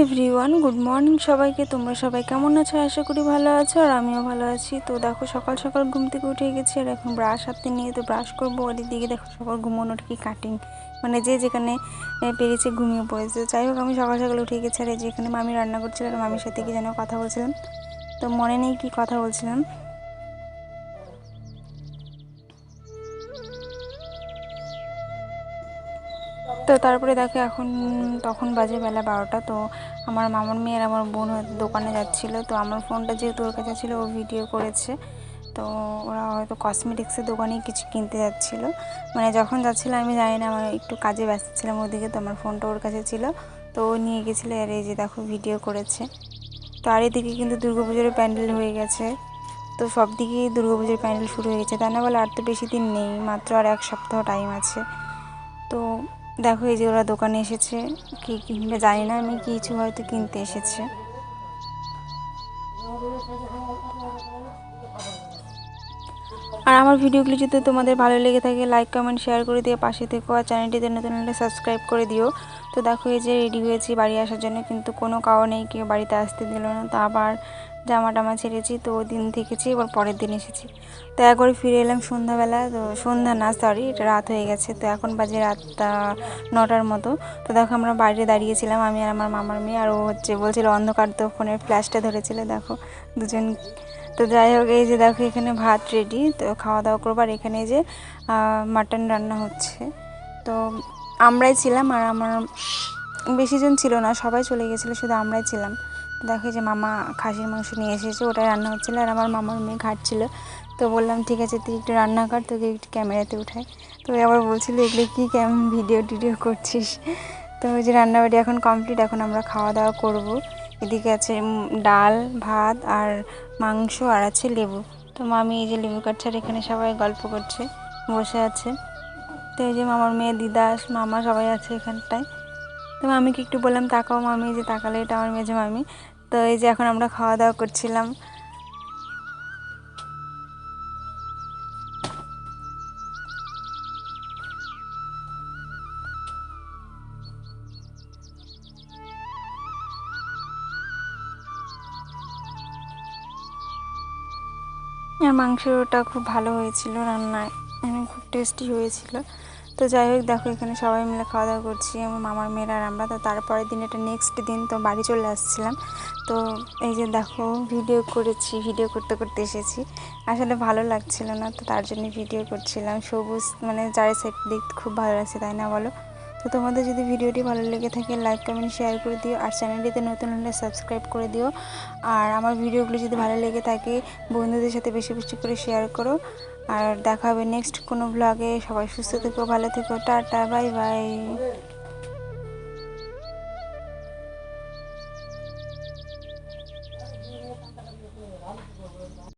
Everyone good morning সবাইকে। তোমরা সবাই কেমন আছো? আশা করি ভালো আছো আর আমিও ভালো আছি। তো দেখো, সকাল সকাল ঘুম থেকে উঠে গেছি আর এখন ব্রাশ হাতে নিয়ে তো ব্রাশ করব। ওদিক দিকে দেখো, সকাল ঘুমানোর কি কাটিং মানে যে যেখানে পেরেছে ঘুমিয়ে পড়েছে। যাই হোক, আমি সকাল সকাল উঠে গেছি আর এই যে মামি রান্না করছিলাম মামির সাথে কি যেন কথা বলছিলাম। তো মনে নেই কি কথা বলছিলাম। তো তারপরে দেখো এখন, তখন বাজে বেলা বারোটা, তো আমার মামার মেয়ে আর আমার বোন দোকানে যাচ্ছিল, তো আমার ফোনটা যেহেতু ওর কাছে ছিল, ও ভিডিও করেছে। তো ওরা হয়তো কসমেটিক্সের দোকানে কিছু কিনতে যাচ্ছিল। মানে যখন যাচ্ছিল, আমি জানি না, আমার একটু কাজে ব্যস্ত ছিলাম ওদিকে, তো আমার ফোনটা ওর কাছে ছিল। তো ও নিয়ে গেছিল, আর এই যে দেখো ভিডিও করেছে। তো আর এদিকে কিন্তু দুর্গাপুজোর প্যান্ডেল হয়ে গেছে। তো সব দিকেই দুর্গাপুজোর প্যান্ডেল শুরু হয়ে গেছে। তা না বলে আর তো বেশি দিন নেই, মাত্র আর এক সপ্তাহ টাইম আছে। তো দেখো এই যে ওরা দোকানে এসেছে। কি কিনবে জানি না, আমি কিছু হয়তো কিনতে এসেছে। আর আমার ভিডিওগুলি যদি তোমাদের ভালো লেগে থাকে লাইক কমেন্ট শেয়ার করে দিয়ে পাশে থেকে। আর চ্যানেলটিতে নতুন হলে সাবস্ক্রাইব করে দিও। তো দেখো এই যে রেডি হয়েছি বাড়ি আসার জন্য, কিন্তু কোনো কারণেই কেউ বাড়িতে আসতে দিল না। তো আবার জামা টামা ছেড়েছি, তো ওই দিন থেকেছি, এবার পরের দিন এসেছি। তো একবারে ফিরে এলাম সন্ধ্যাবেলা, তো সন্ধ্যা না সরি এটা রাত হয়ে গেছে। তো এখন বাজে রাতটা নটার মতো। তো দেখো আমরা বাইরে দাঁড়িয়েছিলাম, আমি আর আমার মামার মেয়ে, আর ও হচ্ছে বলছিল অন্ধকার, তো ফোনের ফ্ল্যাশটা ধরেছিল। দেখো দুজন, তো যাই হোক, এই যে দেখো এখানে ভাত রেডি তো খাওয়া দাওয়া করব। আর এখানে যে মাটন রান্না হচ্ছে। তো আমরাই ছিলাম আর আমার বেশিজন ছিল না, সবাই চলে গেছিল, শুধু আমরাই ছিলাম। দেখো যে মামা খাসির মাংস নিয়ে এসেছে, ওটাই রান্না হচ্ছিল আর আমার মামার মেয়ে ঘাটছিল। তো বললাম, ঠিক আছে, তুই একটু রান্না কর, তোকে একটু ক্যামেরাতে উঠাই। তো আবার বলছিল, এগুলো কী ক্যাম, ভিডিও টিডিও করছিস? তো ওই যে রান্নাবাড়ি এখন কমপ্লিট, এখন আমরা খাওয়া দাওয়া করব। এদিকে আছে ডাল, ভাত আর মাংস আর আছে লেবু। তো মামি এই যে লেবু কাটছে আর এখানে সবাই গল্প করছে, বসে আছে। তো এই যে মামার মেয়ে দিদা, মামা সবাই আছে এখানটায়। তো মামিকে একটু বললাম, তাকাও মামি, যে তাকালে এটা আমার মেজে মামি। তো এই যে এখন আমরা খাওয়া দাওয়া করছিলাম। আর মাংসটা খুব ভালো হয়েছিল রান্নায়। খুব টেস্টি হয়েছিল। তো যাই হোক, দেখো, এখানে সবাই মিলে খাওয়া দাওয়া করছি, আমার মামার মেয়েরা আর আমরা। তো তারপরের দিন, এটা নেক্সট দিন, তো বাড়ি চলে আসছিলাম। তো এই যে দেখো ভিডিও করেছি ভিডিও করতে করতে এসেছি। আসলে ভালো লাগছিল না, তো তার জন্য ভিডিও করছিলাম। সবুজ মানে চারি সাইড দেখতে খুব ভালো লাগছে, তাই না বলো? তো তোমাদের যদি ভিডিওটি ভালো লেগে থাকে লাইক কমেন্ট শেয়ার করে দিও। আর চ্যানেলটিতে নতুন হলে সাবস্ক্রাইব করে দিও। আর আমার ভিডিওগুলো যদি ভালো লেগে থাকে, বন্ধুদের সাথে বেশি বেশি করে শেয়ার করো। আর দেখা হবে নেক্সট কোনো ব্লগে সবাই সুস্থ থেকো ভালো থেকো টাটা বাই বাই